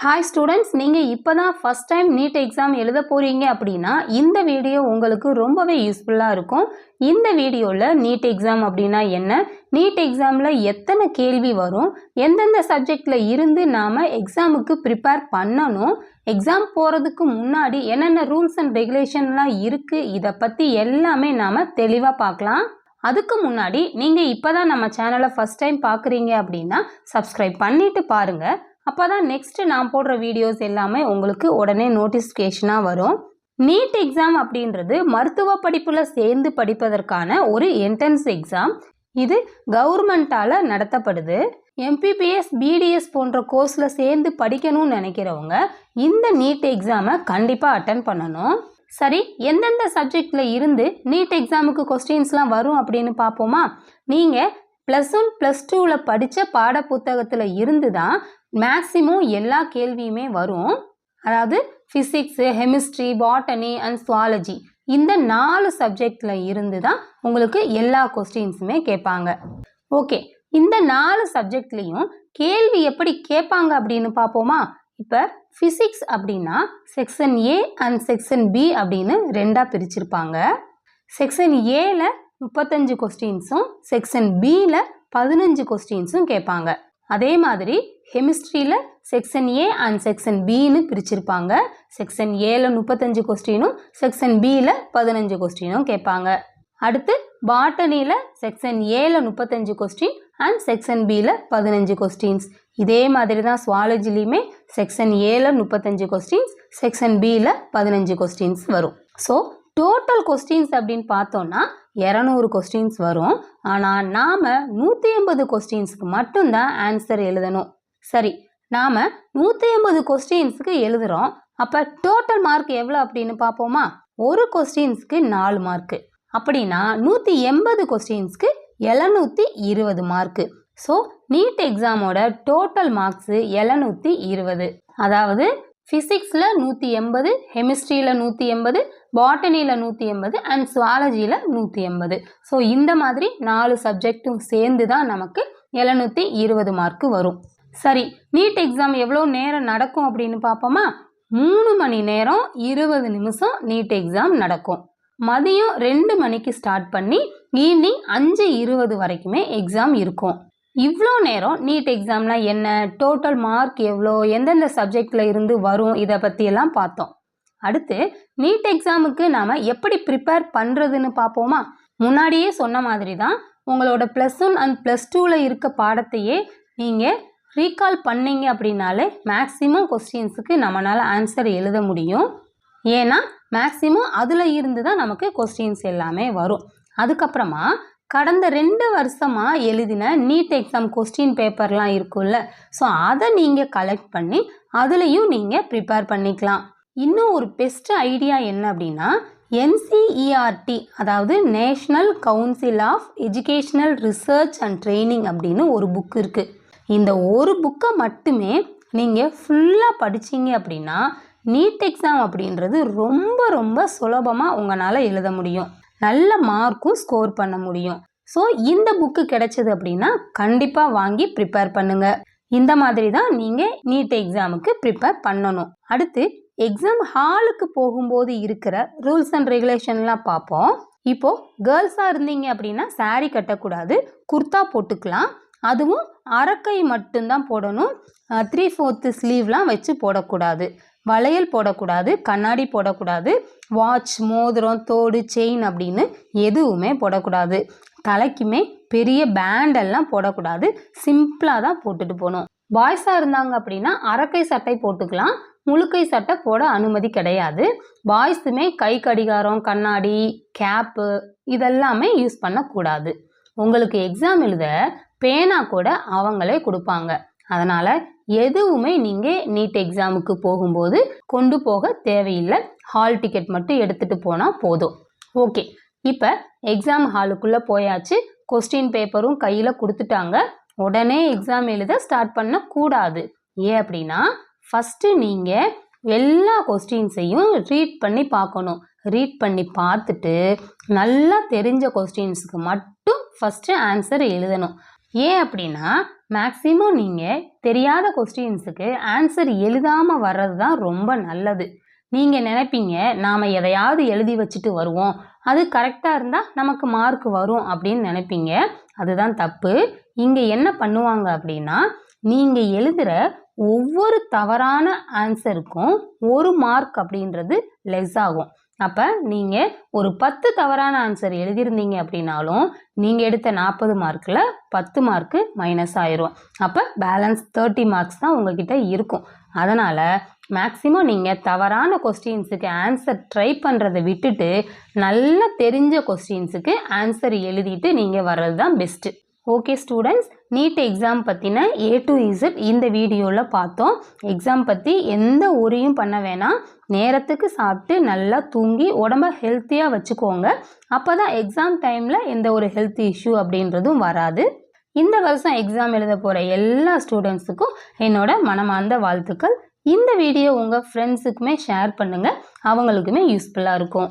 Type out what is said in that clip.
Hi students நீங்கள் இப்போ தான் ஃபஸ்ட் டைம் நீட் எக்ஸாம் எழுத போகிறீங்க அப்படின்னா இந்த வீடியோ உங்களுக்கு ரொம்பவே யூஸ்ஃபுல்லாக இருக்கும். இந்த வீடியோவில் நீட் எக்ஸாம் அப்படின்னா என்ன? நீட் எக்ஸாமில் எத்தனை கேள்வி வரும்? எந்தெந்த சப்ஜெக்டில் இருந்து நாம் எக்ஸாமுக்கு ப்ரிப்பேர் பண்ணணும்? எக்ஸாம் போகிறதுக்கு முன்னாடி என்னென்ன ரூல்ஸ் அண்ட் ரெகுலேஷன்லாம் இருக்குது இதை பற்றி எல்லாமே நாம் தெளிவாக பார்க்கலாம். அதுக்கு முன்னாடி நீங்கள் இப்போ தான் நம்ம சேனலை ஃபஸ்ட் டைம் பார்க்குறீங்க அப்படின்னா சப்ஸ்கிரைப் பண்ணிவிட்டு பாருங்கள் அப்போ தான் நெக்ஸ்ட்டு நான் போடுற வீடியோஸ் எல்லாமே உங்களுக்கு உடனே நோட்டிஃபிகேஷனாக வரும். நீட் எக்ஸாம் அப்படின்றது மருத்துவ படிப்பில் சேர்ந்து படிப்பதற்கான ஒரு என்ட்ரன்ஸ் எக்ஸாம் இது கவர்மெண்ட்டால் நடத்தப்படுது. எம்பிபிஎஸ் பிடிஎஸ் போன்ற கோர்ஸில் சேர்ந்து படிக்கணும்னு நினைக்கிறவங்க இந்த நீட் எக்ஸாமை கண்டிப்பாக அட்டன் பண்ணணும். சரி எந்தெந்த சப்ஜெக்டில் இருந்து நீட் எக்ஸாமுக்கு கொஸ்டின்ஸ்லாம் வரும் அப்படின்னு பார்ப்போமா? நீங்கள் ப்ளஸ் ஒன் ப்ளஸ் டூவில் படித்த பாட புத்தகத்தில் இருந்து தான் மேக்ஸிமம் எல்லா கேள்வியுமே வரும். அதாவது physics chemistry botany and zoology இந்த நாலு சப்ஜெக்டில் இருந்து தான் உங்களுக்கு எல்லா கொஸ்டின்ஸுமே கேட்பாங்க. ஓகே இந்த நாலு சப்ஜெக்ட்லேயும் கேள்வி எப்படி கேட்பாங்க அப்படின்னு பார்ப்போமா? இப்போ ஃபிசிக்ஸ் அப்படின்னா section A and section B அப்படின்னு ரெண்டாக பிரிச்சிருப்பாங்க. செக்ஷன் ஏல முப்பத்தஞ்சு கொஸ்டின்ஸும் செக்ஷன் பியில் பதினஞ்சு கொஸ்டின்ஸும் கேட்பாங்க. அதே மாதிரி கெமிஸ்ட்ரியில் செக்ஷன் ஏ அண்ட் செக்ஷன் பின்னு பிரிச்சிருப்பாங்க. செக்ஷன் ஏல முப்பத்தஞ்சு கொஸ்டினும் செக்ஷன் பியில் பதினஞ்சு கொஸ்டினும் கேட்பாங்க. அடுத்து பாட்டனியில் செக்ஷன் ஏல முப்பத்தஞ்சு கொஸ்டின் அண்ட் செக்ஷன் பியில் பதினஞ்சு கொஸ்டின்ஸ் இதே மாதிரி தான் சுவாலஜிலையுமே செக்ஷன் ஏல முப்பத்தஞ்சு கொஸ்டின்ஸ் செக்ஷன் பியில் பதினஞ்சு கொஸ்டின்ஸ் வரும். ஸோ டோட்டல் கொஸ்டின்ஸ் அப்படின்னு பார்த்தோன்னா இரநூறு கொஸ்டின்ஸ் வரும். ஆனால் நாம் நூற்றி ஐம்பது கொஸ்டின்ஸுக்கு மட்டும்தான் ஆன்சர் எழுதணும். சரி நாம் நூற்றி எண்பது கொஸ்டின்ஸுக்கு எழுதுகிறோம் அப்போ டோட்டல் மார்க் எவ்வளோ அப்படின்னு பார்ப்போமா? ஒரு கொஸ்டின்ஸுக்கு நாலு மார்க்கு அப்படின்னா நூற்றி எண்பது கொஸ்டின்ஸுக்கு எழுநூற்றி இருபது மார்க்கு ஸோ நீட் எக்ஸாமோட டோட்டல் மார்க்ஸு எழுநூற்றி இருபது. அதாவது ஃபிசிக்ஸில் நூற்றி எண்பது ஹெமிஸ்ட்ரியில் நூற்றி எண்பது பாட்டனியில் நூற்றி எண்பது அண்ட் சுவாலஜியில் நூற்றி எண்பது. ஸோ இந்த மாதிரி நாலு சப்ஜெக்ட்டும் சேர்ந்து தான் நமக்கு எழுநூற்றி இருபது மார்க்கு வரும். சரி நீட் எக்ஸாம் எவ்வளோ நேரம் நடக்கும் அப்படின்னு பார்ப்போமா மூணு மணி நேரம் இருபது நிமிஷம் நீட் எக்ஸாம் நடக்கும். மதியம் ரெண்டு மணிக்கு ஸ்டார்ட் பண்ணி ஈவினிங் அஞ்சு இருபது வரைக்குமே எக்ஸாம் இருக்கும். இவ்வளோ நேரம் நீட் எக்ஸாம்னா என்ன டோட்டல் மார்க் எவ்வளோ எந்தெந்த சப்ஜெக்டில் இருந்து வரும் இதை பற்றியெல்லாம் பார்த்தோம். அடுத்து நீட் எக்ஸாமுக்கு நாம் எப்படி ப்ரிப்பேர் பண்ணுறதுன்னு பார்ப்போமா முன்னாடியே சொன்ன மாதிரி தான் உங்களோட ப்ளஸ் ஒன் அண்ட் ப்ளஸ் டூவில் இருக்க பாடத்தையே நீங்கள் ரீகால் பண்ணீங்க அப்படின்னாலே மேக்ஸிமம் கொஸ்டின்ஸுக்கு நம்மளால் ஆன்சர் எழுத முடியும். ஏன்னா மேக்ஸிமம் அதில் இருந்து தான் நமக்கு கொஸ்டின்ஸ் எல்லாமே வரும். அதுக்கப்புறமா கடந்த ரெண்டு வருஷமாக எழுதின நீட் எக்ஸாம் கொஸ்டின் பேப்பர்லாம் இருக்கும்ல ஸோ அதை நீங்கள் கலெக்ட் பண்ணி அதுலேயும் நீங்கள் ப்ரிப்பேர் பண்ணிக்கலாம். இன்னும் ஒரு பெஸ்ட் ஐடியா என்ன அப்படின்னா என்சிஇஆர்டி அதாவது national council of educational research and training அப்படின்னு ஒரு புக் இருக்குது இந்த ஒரு புக்கை மட்டுமே நீங்கள் ஃபுல்லாக படிச்சீங்க அப்படின்னா நீட் எக்ஸாம் அப்படின்றது ரொம்ப ரொம்ப சுலபமாக உங்களால் எழுத முடியும். நல்ல மார்க்கும் ஸ்கோர் பண்ண முடியும். ஸோ இந்த புக்கு கிடைச்சது அப்படின்னா கண்டிப்பாக வாங்கி ப்ரிப்பேர் பண்ணுங்க. இந்த மாதிரி தான் நீங்கள் நீட் எக்ஸாமுக்கு ப்ரிப்பேர் பண்ணணும். அடுத்து எக்ஸாம் ஹாலுக்கு போகும்போது இருக்கிற ரூல்ஸ் அண்ட் ரெகுலேஷன்லாம் பார்ப்போம். இப்போது கேர்ள்ஸாக இருந்தீங்க அப்படின்னா saree கட்டக்கூடாது குர்த்தா போட்டுக்கலாம். அதுவும் அரக்கை மட்டும்தான் போடணும். த்ரீ ஃபோர்த்து ஸ்லீவ்லாம் வச்சு போடக்கூடாது. வளையல் போடக்கூடாது கண்ணாடி போடக்கூடாது வாட்ச் மோதிரம் தோடு செயின் அப்படின்னு எதுவுமே போடக்கூடாது. தலைக்குமே பெரிய பேண்டெல்லாம் போடக்கூடாது. சிம்பிளாக தான் போட்டுட்டு போகணும். பாய்ஸாக இருந்தாங்க அப்படின்னா அரக்கை சட்டை போட்டுக்கலாம். முழுக்கை சட்டை போட அனுமதி கிடையாது. பாய்ஸுமே கை கடிகாரம் கண்ணாடி கேப்பு இதெல்லாமே யூஸ் பண்ணக்கூடாது. உங்களுக்கு எக்ஸாம் எழுத பேனா கூட அவங்களே கொடுப்பாங்க. அதனால் எதுவுமே நீங்கள் நீட் எக்ஸாமுக்கு போகும்போது கொண்டு போக தேவையில்லை. ஹால் டிக்கெட் மட்டும் எடுத்துகிட்டு போனால் போதும். ஓகே. இப்போ எக்ஸாம் ஹாலுக்குள்ளே போயாச்சு. கொஸ்டின் பேப்பரும் கையில் கொடுத்துட்டாங்க. உடனே எக்ஸாம் எழுத ஸ்டார்ட் பண்ணக்கூடாது ஏன் அப்படின்னா ஃபஸ்ட்டு நீங்கள் எல்லா கொஸ்டின்ஸையும் ரீட் பண்ணி பார்க்கணும். ரீட் பண்ணி பார்த்துட்டு நல்லா தெரிஞ்ச கொஸ்டின்ஸுக்கு மட்டும் ஃபஸ்ட்டு ஆன்சர் எழுதணும். ஏன் அப்படின்னா மேக்ஸிமம் நீங்கள் தெரியாத கொஸ்டின்ஸுக்கு ஆன்சர் எழுதாமல் வர்றது தான் ரொம்ப நல்லது. நீங்கள் நினைப்பீங்க நாம் எதையாவது எழுதி வச்சுட்டு வருவோம். அது கரெக்டாக இருந்தால் நமக்கு மார்க் வரும் அப்படின்னு நினைப்பீங்க. அதுதான் தப்பு. இங்கே என்ன பண்ணுவாங்க அப்படின்னா நீங்கள் எழுதுகிற ஒவ்வொரு தவறான ஆன்சருக்கும் ஒரு மார்க் அப்படின்றது லெஸ் ஆகும். அப்போ நீங்கள் ஒரு பத்து தவறான ஆன்சர் எழுதியிருந்தீங்க அப்படின்னாலும் நீங்கள் எடுத்த நாற்பது மார்க்கில் பத்து மார்க்கு மைனஸ் ஆயிரும். அப்போ பேலன்ஸ் தேர்ட்டி மார்க்ஸ் தான் உங்ககிட்ட இருக்கும். அதனால் மேக்ஸிமம் நீங்கள் தவறான கொஸ்டின்ஸுக்கு ஆன்சர் ட்ரை பண்ணுறதை விட்டுட்டு நல்லா தெரிஞ்ச கொஸ்டின்ஸுக்கு ஆன்சர் எழுதிட்டு நீங்கள் வர்றது தான் best okay students NEET exam பற்றின ஏ டு இசட் இந்த வீடியோவில் பார்த்தோம் எக்ஸாம் பற்றி எந்த உரியும் பண்ண வேணாம் நேரத்துக்கு சாப்பிட்டு நல்லா தூங்கி உடம்ப ஹெல்த்தியாக வச்சுக்கோங்க அப்போ தான் எக்ஸாம் டைமில் எந்த ஒரு ஹெல்த் இஷ்யூ அப்படின்றதும் வராது இந்த வருஷம் எக்ஸாம் எழுத போகிற எல்லா ஸ்டூடெண்ட்ஸுக்கும் என்னோட மனமார்ந்த வாழ்த்துக்கள் இந்த வீடியோ உங்கள் ஃப்ரெண்ட்ஸுக்குமே ஷேர் பண்ணுங்கள் அவங்களுக்குமே யூஸ்ஃபுல்லாக இருக்கும்